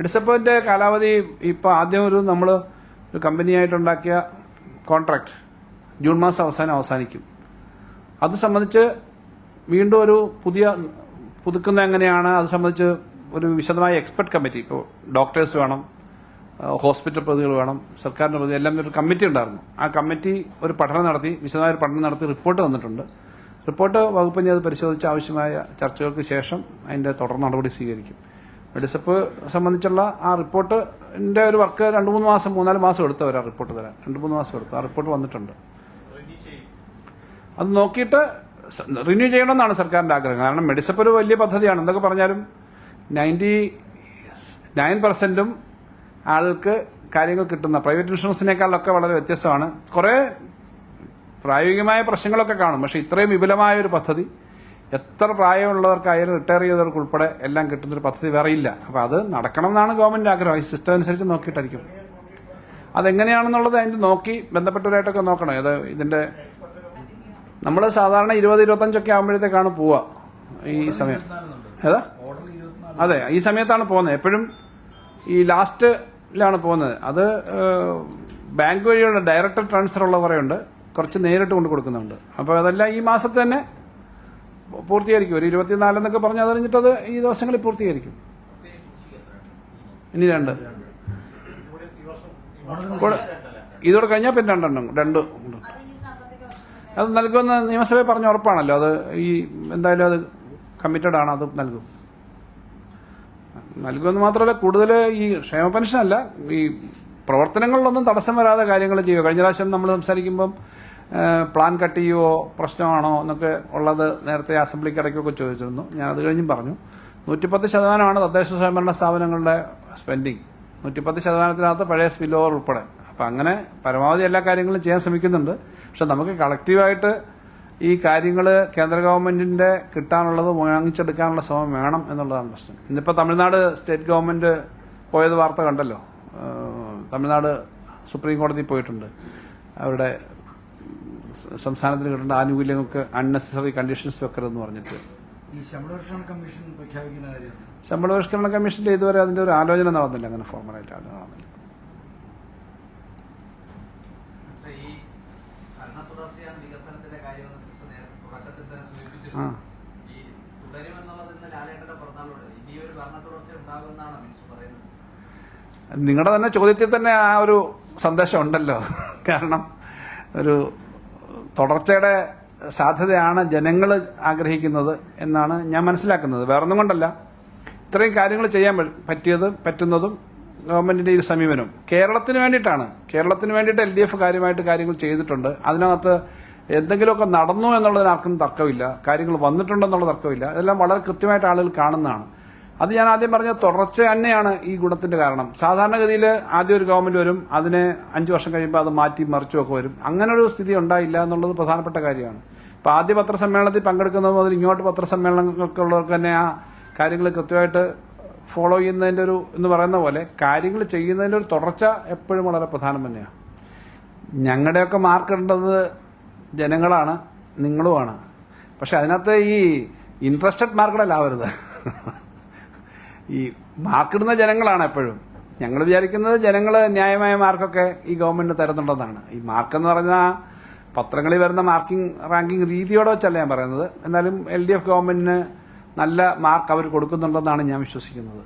മെഡിസപ്പിന്റെ കാലാവധി ഇപ്പോൾ ആദ്യം ഒരു നമ്മൾ ഒരു കമ്പനിയായിട്ടുണ്ടാക്കിയ കോൺട്രാക്ട് ജൂൺ മാസം അവസാനം അവസാനിക്കും. അത് സംബന്ധിച്ച് വീണ്ടും ഒരു പുതിയ പുതുക്കുന്ന എങ്ങനെയാണ്? അത് സംബന്ധിച്ച് ഒരു വിശദമായ എക്സ്പെർട്ട് കമ്മിറ്റി ഇപ്പോൾ ഡോക്ടേഴ്സ് വേണം ഹോസ്പിറ്റൽ പ്രതികൾ വേണം സർക്കാരിന്റെ പ്രതി എല്ലാം ഒരു കമ്മിറ്റി ഉണ്ടായിരുന്നു. ആ കമ്മിറ്റി ഒരു പഠനം നടത്തി വിശദമായ ഒരു പഠനം നടത്തി റിപ്പോർട്ട് തന്നിട്ടുണ്ട്. റിപ്പോർട്ട് വകുപ്പിനെ അത് പരിശോധിച്ച് ആവശ്യമായ ചർച്ചകൾക്ക് ശേഷം അതിന്റെ തുടർ നടപടി സ്വീകരിക്കും. മെഡിസപ്പ് സംബന്ധിച്ചുള്ള ആ റിപ്പോർട്ടിന്റെ ഒരു വർക്ക് രണ്ട് മൂന്ന് മാസം മൂന്നാൽ മാസം എടുത്തവർ ആ റിപ്പോർട്ട് തരാൻ. രണ്ട് മൂന്ന് മാസം എടുത്തു ആ റിപ്പോർട്ട് വന്നിട്ടുണ്ട്. അത് നോക്കിയിട്ട് റിന്യൂ ചെയ്യണമെന്നാണ് സർക്കാരിന്റെ ആഗ്രഹം. കാരണം മെഡിസപ്പ് ഒരു വലിയ പദ്ധതിയാണ്. എന്തൊക്കെ പറഞ്ഞാലും നയന്റി നയൻ പെർസെന്റും ആൾക്ക് കാര്യങ്ങൾ കിട്ടുന്ന പ്രൈവറ്റ് ഇൻഷുറൻസിനേക്കാളൊക്കെ വളരെ വ്യത്യസ്തമാണ്. കുറേ പ്രായോഗികമായ പ്രശ്നങ്ങളൊക്കെ കാണും. പക്ഷെ ഇത്രയും വിപുലമായ ഒരു പദ്ധതി എത്ര പ്രായമുള്ളവർക്കായാലും റിട്ടയർ ചെയ്തവർക്ക് ഉൾപ്പെടെ എല്ലാം കിട്ടുന്നൊരു പദ്ധതി വേറെ ഇല്ല. അപ്പൊ അത് നടക്കണം എന്നാണ് ഗവൺമെന്റ് ആഗ്രഹം. ഈ സിസ്റ്റം അനുസരിച്ച് നോക്കിയിട്ടായിരിക്കും. അതെങ്ങനെയാണെന്നുള്ളത് അതിന്റെ നോക്കി ബന്ധപ്പെട്ടവരായിട്ടൊക്കെ നോക്കണം. അത് ഇതിന്റെ നമ്മൾ സാധാരണ ഇരുപത് ഇരുപത്തഞ്ചൊക്കെ ആകുമ്പോഴത്തേക്കാണ് പോവുക ഈ സമയം. ഏതാ? അതെ ഈ സമയത്താണ് പോകുന്നത്. എപ്പോഴും ഈ ലാസ്റ്റിലാണ് പോകുന്നത്. അത് ബാങ്ക് വഴിയുള്ള ഡയറക്റ്റ് ട്രാൻസ്ഫർ ഉള്ള കുറച്ച് നേരിട്ട് കൊണ്ട് കൊടുക്കുന്നുണ്ട്. അപ്പോൾ അതെല്ലാം ഈ മാസത്തെ തന്നെ പൂർത്തീകരിക്കും. ഒരു ഇരുപത്തിനാലെന്നൊക്കെ പറഞ്ഞാൽ അത് ഈ ദിവസങ്ങളിൽ പൂർത്തീകരിക്കും. ഇനി രണ്ട്. ഇതോടെ കഴിഞ്ഞാൽ പിന്നെ രണ്ടെണ്ണം. രണ്ട്. അത് നൽകുമെന്ന് നിയമസഭയിൽ പറഞ്ഞ ഉറപ്പാണല്ലോ. അത് ഈ എന്തായാലും അത് കമ്മിറ്റഡ് ആണ് അത് നൽകും. നൽകുമെന്ന് മാത്രമല്ല കൂടുതൽ ഈ ക്ഷേമ പെൻഷൻ അല്ല ഈ പ്രവർത്തനങ്ങളിലൊന്നും തടസ്സം വരാതെ കാര്യങ്ങൾ ചെയ്യുക. കഴിഞ്ഞ പ്രാവശ്യം നമ്മൾ സംസാരിക്കുമ്പം പ്ലാൻ കട്ട് ചെയ്യുവോ പ്രശ്നമാണോ എന്നൊക്കെ ഉള്ളത് നേരത്തെ അസംബ്ലിക്ക് ഇടയ്ക്കൊക്കെ ചോദിച്ചിരുന്നു. ഞാൻ അത് കഴിഞ്ഞും പറഞ്ഞു. നൂറ്റിപ്പത്ത് ശതമാനമാണ് തദ്ദേശ സ്വയംഭരണ സ്ഥാപനങ്ങളുടെ സ്പെൻഡിങ് നൂറ്റിപ്പത്ത് ശതമാനത്തിനകത്ത് പഴയ സ്പിൽ ഓവർ ഉൾപ്പെടെ. അപ്പം അങ്ങനെ പരമാവധി എല്ലാ കാര്യങ്ങളും ചെയ്യാൻ ശ്രമിക്കുന്നുണ്ട്. പക്ഷെ നമുക്ക് കളക്റ്റീവായിട്ട് ഈ കാര്യങ്ങൾ കേന്ദ്ര ഗവൺമെന്റിന്റെ കിട്ടാനുള്ളത് വാങ്ങിച്ചെടുക്കാനുള്ള ശ്രമം വേണം എന്നുള്ളതാണ് പ്രശ്നം. ഇന്നിപ്പോൾ തമിഴ്നാട് സ്റ്റേറ്റ് ഗവൺമെന്റ് പോയത് വാർത്ത കണ്ടല്ലോ. തമിഴ്നാട് സുപ്രീം കോടതി പോയിട്ടുണ്ട്. അവരുടെ സംസ്ഥാനത്തിന് കിട്ടേണ്ട ആനുകൂല്യങ്ങൾക്ക് അൺനെസസറി കണ്ടീഷൻസ് വെക്കരുതെന്ന് പറഞ്ഞിട്ട്. ഈ ശമ്പളവർഷണ കമ്മീഷൻ പ്രഖ്യാപിക്കുന്ന കാര്യമാണ് ശമ്പള പരിഷ്കരണ കമ്മീഷന്റെ ഇതുവരെ അതിന്റെ ഒരു ആലോചന നടന്നില്ല. അങ്ങനെ ഫോർമലായിട്ട് ആലോചന നടന്നില്ല. നിങ്ങളുടെ തന്നെ ചോദ്യത്തിൽ തന്നെ ആ ഒരു സന്ദേശം ഉണ്ടല്ലോ. കാരണം ഒരു തുടർച്ചയുടെ സാധ്യതയാണ് ജനങ്ങൾ ആഗ്രഹിക്കുന്നത് എന്നാണ് ഞാൻ മനസ്സിലാക്കുന്നത്. വേറൊന്നും കൊണ്ടല്ല. ഇത്രയും കാര്യങ്ങൾ ചെയ്യാൻ പറ്റിയതും പറ്റുന്നതും ഗവൺമെന്റിന്റെ ഈ സമീപനം. കേരളത്തിന് വേണ്ടിയിട്ടാണ്. കേരളത്തിന് വേണ്ടിയിട്ട് എൽ ഡി എഫ് കാര്യമായിട്ട് കാര്യങ്ങൾ ചെയ്തിട്ടുണ്ട്. അതിനകത്ത് എന്തെങ്കിലുമൊക്കെ നടന്നു എന്നുള്ളതിന് ആർക്കും തർക്കമില്ല. കാര്യങ്ങൾ വന്നിട്ടുണ്ടെന്നുള്ള തർക്കമില്ല. അതെല്ലാം വളരെ കൃത്യമായിട്ട് ആളുകൾ കാണുന്നതാണ്. അത് ഞാൻ ആദ്യം പറഞ്ഞ തുടർച്ച തന്നെയാണ് ഈ ഗുണത്തിന്റെ കാരണം. സാധാരണഗതിയിൽ ആദ്യം ഒരു ഗവൺമെന്റ് വരും അതിനെ അഞ്ചു വർഷം കഴിയുമ്പോൾ അത് മാറ്റി മറിച്ചുമൊക്കെ വരും. അങ്ങനെ ഒരു സ്ഥിതി ഉണ്ടായില്ല എന്നുള്ളത് പ്രധാനപ്പെട്ട കാര്യമാണ്. ഇപ്പൊ ആദ്യ പത്രസമ്മേളനത്തിൽ പങ്കെടുക്കുന്നത് മുതൽ ഇങ്ങോട്ട് പത്രസമ്മേളനങ്ങൾക്കുള്ളവർക്ക് തന്നെ ആ കാര്യങ്ങൾ കൃത്യമായിട്ട് ഫോളോ ചെയ്യുന്നതിന്റെ ഒരു എന്ന് പറയുന്ന പോലെ കാര്യങ്ങൾ ചെയ്യുന്നതിന്റെ ഒരു തുടർച്ച എപ്പോഴും വളരെ പ്രധാനം തന്നെയാണ്. ഞങ്ങളുടെയൊക്കെ മാർക്കിടേണ്ടത് ജനങ്ങളാണ് നിങ്ങളുമാണ്. പക്ഷെ അതിനകത്ത് ഈ ഇൻട്രസ്റ്റഡ് മാർക്കിടലാവരുത് ഈ മാർക്കിടുന്ന ജനങ്ങളാണ് എപ്പോഴും. ഞങ്ങൾ വിചാരിക്കുന്നത് ജനങ്ങൾ ന്യായമായ മാർക്കൊക്കെ ഈ ഗവൺമെന്റിന് തരുന്നുണ്ടെന്നാണ്. ഈ മാർക്ക് എന്ന് പറഞ്ഞാൽ പത്രങ്ങളിൽ വരുന്ന മാർക്കിംഗ് റാങ്കിംഗ് രീതിയോടെ വെച്ചല്ല ഞാൻ പറയുന്നത്. എന്നാലും എൽ ഡി എഫ് ഗവൺമെന്റിന് നല്ല മാർക്ക് അവർ കൊടുക്കുന്നുണ്ടെന്നാണ് ഞാൻ വിശ്വസിക്കുന്നത്.